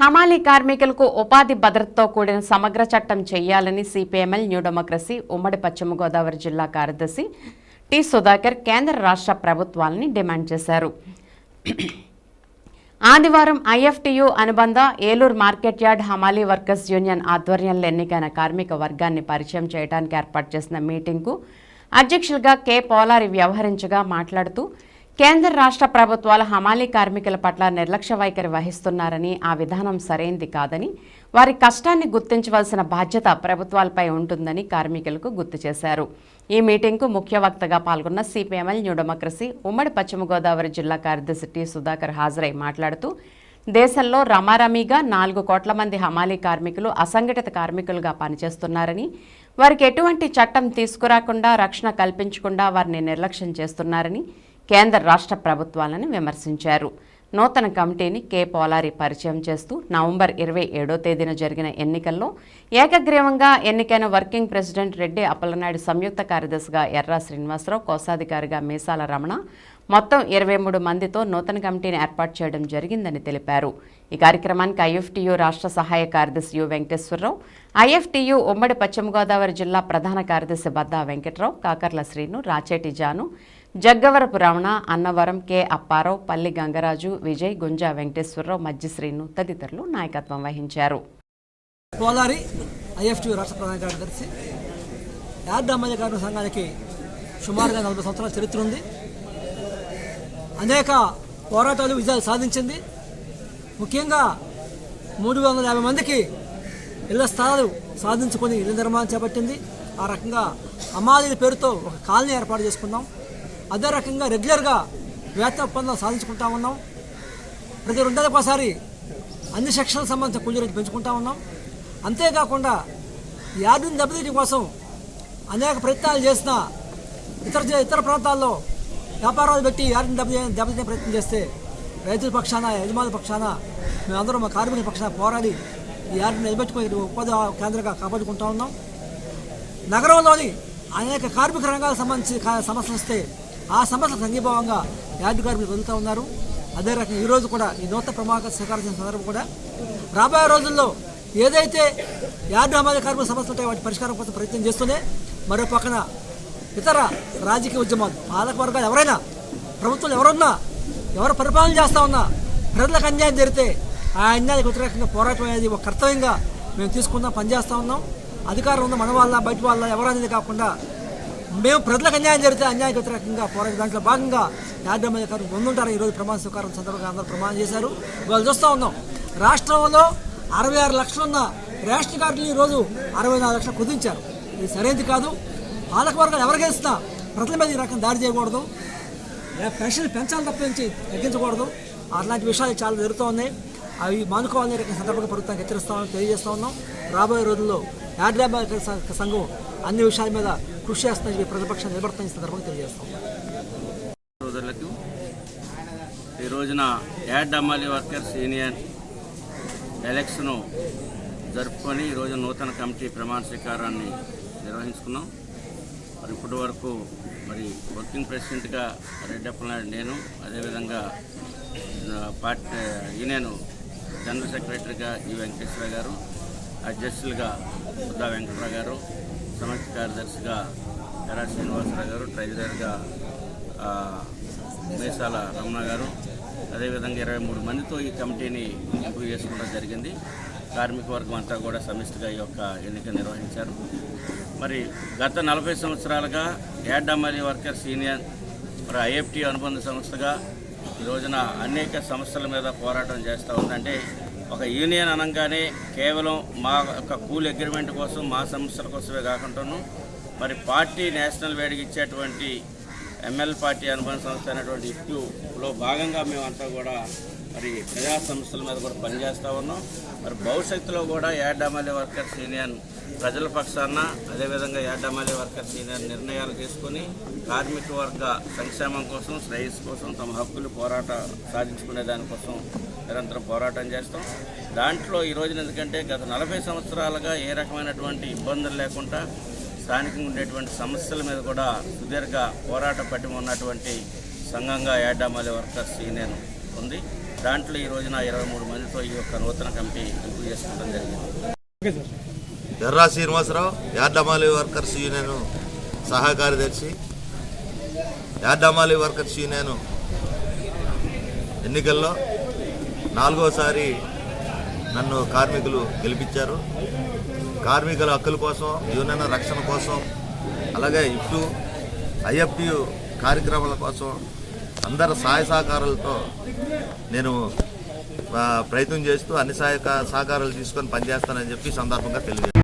హమాలీ కార్మికులకు ఉపాధి భద్రతతో కూడిన సమగ్ర చట్టం చేయాలని సిపిఎంఎల్ న్యూ డెమోక్రసీ ఉమ్మడి పశ్చిమ గోదావరి జిల్లా కార్యదర్శి టి సుధాకర్ కేంద్ర రాష్ట్ర ప్రభుత్వాలని డిమాండ్ చేశారు. ఆదివారం ఐఎఫ్టియు అనుబంధ ఏలూరు మార్కెట్ యార్డ్ హమాలీ వర్కర్స్ యూనియన్ ఆధ్వర్యంలో ఎన్నికైన కార్మిక వర్గాన్ని పరిచయం చేయడానికి ఏర్పాటు చేసిన మీటింగ్కు అధ్యక్షులుగా కె పోలారి వ్యవహరించగా మాట్లాడుతూ కేంద్ర రాష్ట్ర ప్రభుత్వాలు హమాలీ కార్మికుల పట్ల నిర్లక్ష్య వైఖరి వహిస్తున్నారని ఆ విధానం సరైంది కాదని వారి కష్టాన్ని గుర్తించవలసిన బాధ్యత ప్రభుత్వాలపై ఉంటుందని కార్మికులకు గుర్తు చేశారు. ఈ మీటింగ్కు ముఖ్య వక్తగా పాల్గొన్న సిపిఎంఎల్ న్యూ డెమోక్రసీ ఉమ్మడి పశ్చిమ గోదావరి జిల్లా కార్యదర్శి టి సుధాకర్ హాజరై మాట్లాడుతూ దేశంలో రమారమీగా నాలుగు కోట్ల మంది హమాలీ కార్మికులు అసంఘటిత కార్మికులుగా పనిచేస్తున్నారని వారికి ఎటువంటి చట్టం తీసుకురాకుండా రక్షణ కల్పించకుండా వారిని నిర్లక్ష్యం చేస్తున్నారని కేంద్ర రాష్ట్ర ప్రభుత్వాలను విమర్శించారు. నూతన కమిటీని కె. పోలారి పరిచయం చేస్తూ నవంబర్ ఇరవై ఏడో తేదీన జరిగిన ఎన్నికల్లో ఏకగ్రీవంగా ఎన్నికైన వర్కింగ్ ప్రెసిడెంట్ రెడ్డి అప్పలనాయుడు సంయుక్త కార్యదర్శిగా ఎర్రా శ్రీనివాసరావు కోశాధికారిగా మీసాల రమణ మొత్తం ఇరవై మూడు మందితో నూతన కమిటీని ఏర్పాటు చేయడం జరిగిందని తెలిపారు. ఈ కార్యక్రమానికి ఐఎఫ్టియు రాష్ట్ర సహాయ కార్యదర్శి యు వెంకటేశ్వరరావు ఐఎఫ్టియు ఉమ్మడి పశ్చిమ గోదావరి జిల్లా ప్రధాన కార్యదర్శి బద్దా వెంకట్రావు కాకర్ల శ్రీను రాచేటి జాను జగ్గవరపు రమణ అన్నవరం కె అప్పారావు పల్లి గంగరాజు విజయ్ గుంజా వెంకటేశ్వరరావు మజ్జిశ్రీను తదితరులు నాయకత్వం వహించారు. పోలారి ఐఎఫ్టీ రాష్ట్ర ప్రధాన కార్యదర్శి యార్డ్ అమ్మాయి కార్మిక సంఘానికి సుమారుగా నలభై సంవత్సరాల చరిత్ర ఉంది. అనేక పోరాటాలు విజయాలు సాధించింది. ముఖ్యంగా మూడు వందల యాభై మందికి ఇళ్ళ స్థలాలు సాధించుకొని ఇళ్ళ నిర్మాణం చేపట్టింది. ఆ రకంగా అమ్మాయిల పేరుతో ఒక కాలనీ ఏర్పాటు చేసుకున్నాం. అదే రకంగా రెగ్యులర్గా వేతన ఒప్పందాలు సాధించుకుంటా ఉన్నాం. ప్రతి రెండేళ్ళకి ఒకసారి అన్ని సెక్షన్లకు సంబంధించిన కూలీ రేటు పెంచుకుంటా ఉన్నాం. అంతేకాకుండా యార్డుని దెబ్బతీయడం కోసం అనేక ప్రయత్నాలు చేసిన ఇతర ఇతర ప్రాంతాల్లో వ్యాపారాలు పెట్టి యార్డుని దెబ్బ దెబ్బతీసే ప్రయత్నం చేస్తే రైతుల పక్షాన యజమానుల పక్షాన మేమందరం మా కార్మికుల పక్షాన పోరాడి ఈ యార్డుని నిలబెట్టుకుని ఉపాధి కేంద్రంగా కాపాడుకుంటా ఉన్నాం. నగరంలోని అనేక కార్మిక రంగాలకు సంబంధించి సమస్యలు వస్తే ఆ సమస్య సంఘీభావంగా యాడ్ కార్మికులు వెళ్తూ ఉన్నారు. అదే రకంగా ఈరోజు కూడా ఈ నూతన ప్రమాణ స్వీకారం సందర్భం కూడా రాబోయే రోజుల్లో ఏదైతే యార్డు అమలు కార్మిక సమస్యలు ఉంటాయో వాటి పరిష్కారం కోసం ప్రయత్నం చేస్తూనే మరో పక్కన ఇతర రాజకీయ ఉద్యమాలు పాలక వర్గాలు ఎవరైనా ప్రభుత్వం ఎవరున్నా ఎవరు పరిపాలన చేస్తా ఉన్నా ప్రజలకు అన్యాయం జరిగితే ఆ అన్యాయానికి వ్యతిరేకంగా పోరాటం అనేది ఒక కర్తవ్యంగా మేము తీసుకుందాం పనిచేస్తూ ఉన్నాం. అధికారం ఉన్న మన వాళ్ళ బయట వాళ్ళ ఎవరనేది కాకుండా మేము ప్రజలకు అన్యాయం జరిగితే అన్యాయ వ్యతిరేకంగా పోరాడే దాంట్లో భాగంగా యార్డ్ గారు ముందుంటారు ఈరోజు ప్రమాణ స్వీకారం సందర్భంగా అందరూ ప్రమాణం చేశారు. వాళ్ళు చూస్తూ ఉన్నాం. రాష్ట్రంలో అరవై ఆరు లక్షలున్న రేషన్ కార్డులు ఈరోజు అరవై నాలుగు లక్షలు కుదించారు. ఇది సరైనది కాదు. పాలక వర్గాలు ఎవరికి ఇస్తున్నా ప్రజల మీద ఈ రకం దాడి చేయకూడదు. పెన్షన్ పెంచాలి నుంచి తగ్గించకూడదు. అలాంటి విషయాలు చాలా జరుగుతూ ఉన్నాయి. అవి మానుకోవాలని రకం సందర్భంగా ప్రభుత్వానికి హెచ్చరిస్తామని తెలియజేస్తా ఉన్నాం. రాబోయే రోజుల్లో యాడ్రాబాద్ సంఘం అన్ని విషయాల మీద కృషి చేస్తుందని చెప్పి ప్రతిపక్షం నిలబడుతున్న ఈ సందర్భంగా తెలియజేస్తాం. సోదరులకు ఈ రోజున యాడ్ అమ్మాలి వర్కర్స్ యూనియన్ ఎలక్షన్ జరుపుకొని ఈరోజు నూతన కమిటీ ప్రమాణ స్వీకారాన్ని నిర్వహించుకున్నాం. మరి ఇప్పటి వరకు మరి వర్కింగ్ ప్రెసిడెంట్గా రెడ్డప్పలనాయుడు నేను అదేవిధంగా పార్టీ యూనియన్ జనరల్ సెక్రటరీగా ఈ వెంకటేశ్వర గారు అధ్యక్షులుగా బుద్ధా వెంకటరావు గారు సమస్య కార్యదర్శిగా ఎరా శ్రీనివాసరావు గారు ట్రెజరర్గా మేసాల రమణ గారు అదేవిధంగా ఇరవై మూడు మందితో ఈ కమిటీని ఎంపిక చేసుకోవడం జరిగింది. కార్మిక వర్గం అంతా కూడా సమిష్టిగా ఈ యొక్క ఎన్నిక నిర్వహించారు. మరి గత నలభై సంవత్సరాలుగా యాడ్డమలి వర్కర్స్ యూనియన్ మరి ఐఎఫ్టీ అనుబంధ సంస్థగా ఈ రోజున అనేక సమస్యల మీద పోరాటం చేస్తూ ఉందంటే ఒక యూనియన్ అనగానే కేవలం మా యొక్క కూల్ అగ్రిమెంట్ కోసం మా సమస్యల కోసమే కాకుండాను మరి పార్టీ నేషనల్ వేడికి ఇచ్చేటువంటి ఎంఎల్ పార్టీ అనుబంధ సంస్థ అయినటువంటి ఇఫ్యూలో భాగంగా మేమంతా కూడా మరి ప్రజా సంస్థల మీద కూడా పనిచేస్తూ ఉన్నాం. మరి భవిష్యత్తులో కూడా యాడ్ ఎమ్మెల్యే వర్కర్స్ యూనియన్ ప్రజల పక్షాన అదేవిధంగా యాడ్డామల్లి వర్కర్స్ యూనియన్ నిర్ణయాలు తీసుకొని కార్మిక వర్గ సంక్షేమం కోసం శ్రేయస్సు కోసం తమ హక్కులు పోరాట సాధించుకునే దానికోసం నిరంతరం పోరాటం చేస్తాం. దాంట్లో ఈ రోజున ఎందుకంటే గత నలభై సంవత్సరాలుగా ఏ రకమైనటువంటి ఇబ్బందులు లేకుండా స్థానికంగా ఉండేటువంటి సమస్యల మీద కూడా సుదీర్ఘ పోరాట పట్టిమ ఉన్నటువంటి సంఘంగా యాడామాలి వర్కర్స్ యూనియన్ ఉంది. దాంట్లో ఈ రోజున ఇరవై మూడు మందితో ఈ యొక్క నూతన కమిటీ ఎంపిక చేసుకోవడం జరిగింది. ఎర్రా శ్రీనివాసరావు యార్డమాలి వర్కర్స్ యూనియన్ సహా కార్యదర్శి యార్డమాలి వర్కర్స్ యూనియన్ ఎన్నికల్లో నాలుగోసారి నన్ను కార్మికులు గెలిపించారు. కార్మికుల హక్కుల కోసం యూనియన్ రక్షణ కోసం అలాగే ఇఫ్టు ఐఎఫ్టియు కార్యక్రమాల కోసం అందరి సహాయ సహకారాలతో నేను ప్రయత్నం చేస్తూ అన్ని సహాయక సహకారాలు తీసుకొని పనిచేస్తానని చెప్పి సందర్భంగా తెలియజేస్తాను